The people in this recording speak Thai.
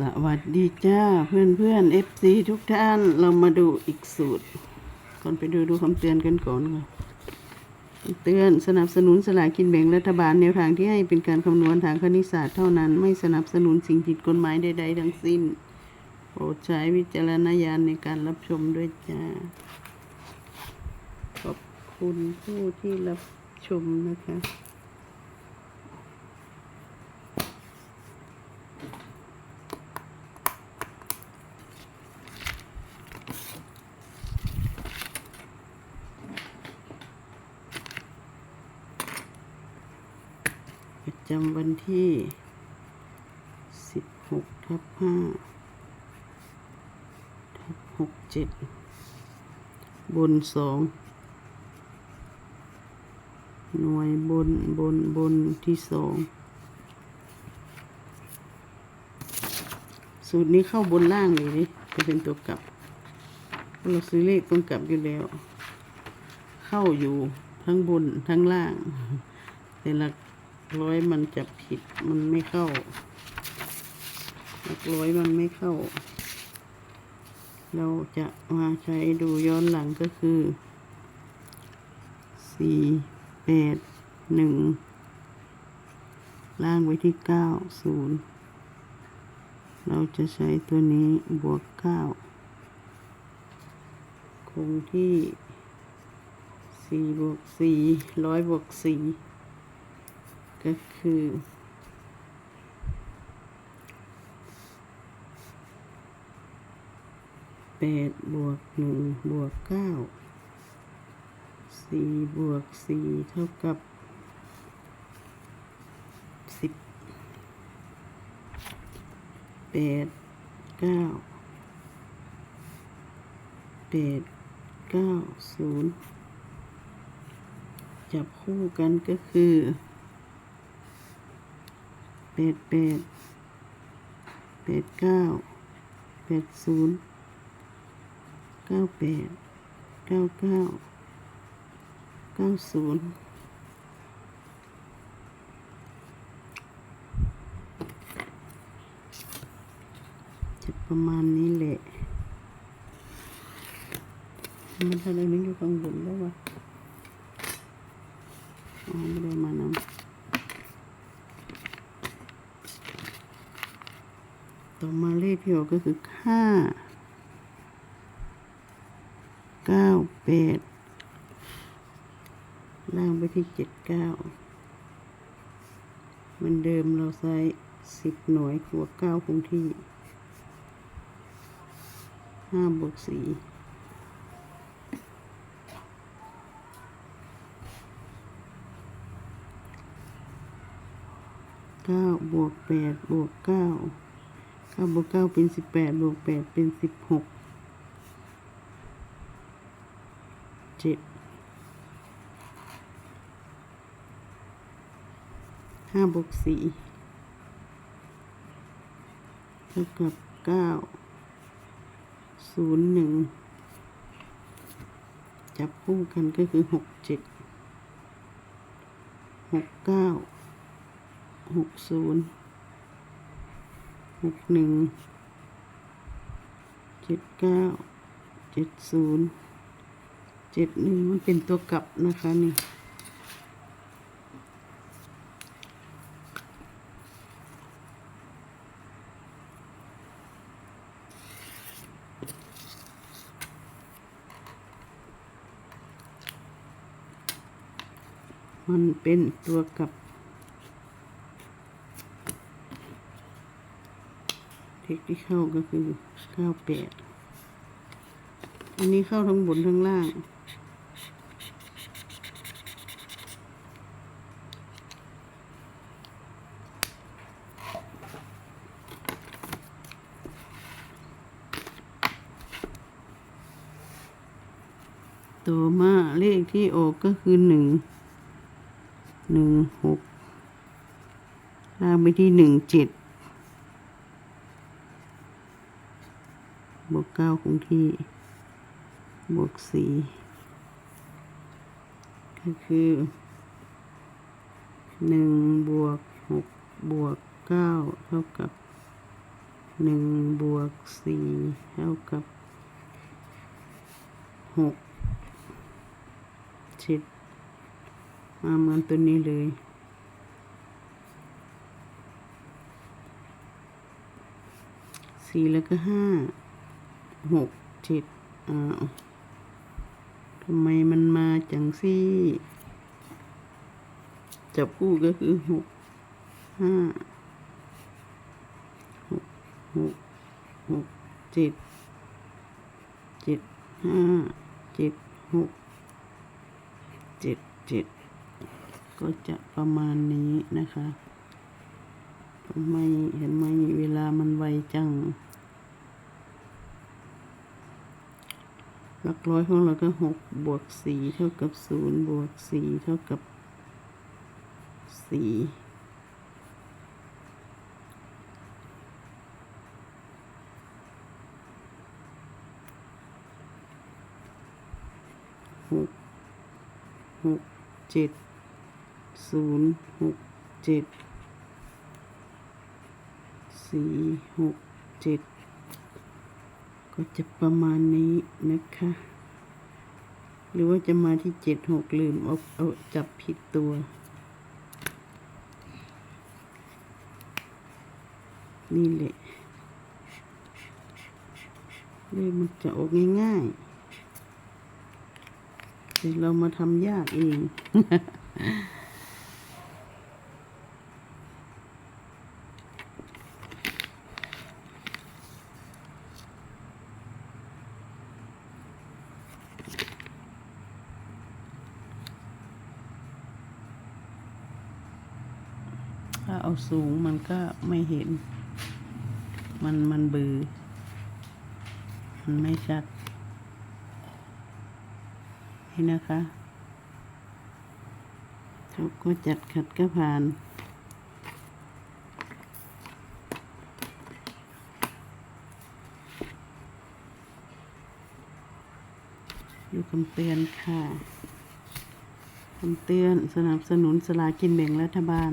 สวัสดีจ้าเพื่อนเพื่อนเอฟซีทุกท่านเรามาดูอีกสูตร ก่อนไปดูดูคำเตือนกันก่อนค่ะเตือนสนับสนุนสลากกินแบ่งรัฐบาลแนวทางที่ให้เป็นการคำนวณทางคณิตศาสตร์เท่านั้นไม่สนับสนุนสิ่งผิดกฎหมายใดๆทั้งสิ้นโปรดใช้วิจารณญาณในการรับชมด้วยจ้า ขอบคุณผู้ที่รับชมนะคะำวันที่ 16ทับ5ทับ67 บนสองหน่วยบนบนบนที่สองสูตรนี้เข้าบนล่างเลยดิจะเป็นตัวกลับ เราซื้อเลขตรงกลับอยู่แล้ว เข้าอยู่ทั้งบนทั้งล่าง แต่หลัก ร้อยมันจะผิดมันไม่เข้า หลักร้อยมันไม่เข้า เราจะมาใช้ดูย้อนหลังก็คือสี่แปดหนึ่งล่างไว้ที่เก้าศูนย์เราจะใช้ตัวนี้บวกเก้าคงที่สี่บวกสี่ร้อยบวกสี่ ก็คือแปดบวกหนึ่งบวกเก้าสี่บวกสี่เท่ากับสิบแปดเก้าแปดเก้าศูนย์จับคู่กันก็คือ แปดแปดแปดเก้าแปดศูนย์เก้าแปดเก้าเก้าเก้าศูนย์จะประมาณนี้แหละ มันทำไมมันอยู่ข้างบนแล้ววะอ๋อไม่ได้มานำ ต่อมาเลขที่ออกก็คือห้าเก้าแปดล่างไปที่เจ็ดเก้าเหมือนเดิมเราใช้สิบหน่วยบวกเก้าคงที่ห้าบวกสี่เก้าบวกแปดบวกเก้า เก้าบวกเก้าเป็นสิบแปดบวกแปดเป็นสิบหกเจ็ดห้าบวกสี่เท่ากับเก้าศูนย์หนึ่งจับคู่กันก็คือหกเจ็ดหกเก้าหกศูนย์ กหนึ่งเจ็ดเก้าเจ็ดศูนย์เจ็ดหนึ่งมันเป็นตัวกลับนะคะนี่มันเป็นตัวกลับ เทคที่เข้าก็คือเก้าแปดอันนี้เข้าทั้งบนทั้งล่าง ต่อมาเลขที่ออกก็คือหนึ่งหนึ่งหกล่างไปที่หนึ่งเจ็ด บวกเก้าคงที่ บวกสี่ก็คือหนึ่งบวกหกบวกเก้าเท่ากับหนึ่งบวกสี่เท่ากับหกเจ็ดมาเหมือนตัวนี้เลยสี่แล้วก็ห้า หกเจ็ดอ้าวทำไมมันมาจังซี่จับคู่ก็คือหกห้าหกหกหกเจ็ดเจ็ดห้าเจ็ดหกเจ็ดเจ็ดก็จะประมาณนี้นะคะทำไมเห็นไหมเวลามันไวจัง หลักร้อยของเราก็หกบวกสี่เท่ากับศูนย์บวกสี่เท่ากับสี่หกหกเจ็ดศูนย์หกเจ็ดสี่หกเจ็ด ก็จะประมาณนี้นะคะ หรือว่าจะมาที่เจ็ดหกลืมเอาเอาจับผิดตัว นี่แหละเลยมันจะออกง่ายๆแต่เรามาทำยากเอง สูงมันก็ไม่เห็น มันมันเบือ มันไม่ชัด นี่นะคะเขาก็จัดขัดก็ผ่านอยู่คำเตือนค่ะ คำเตือนสนับสนุนสลากินแบ่งรัฐบาล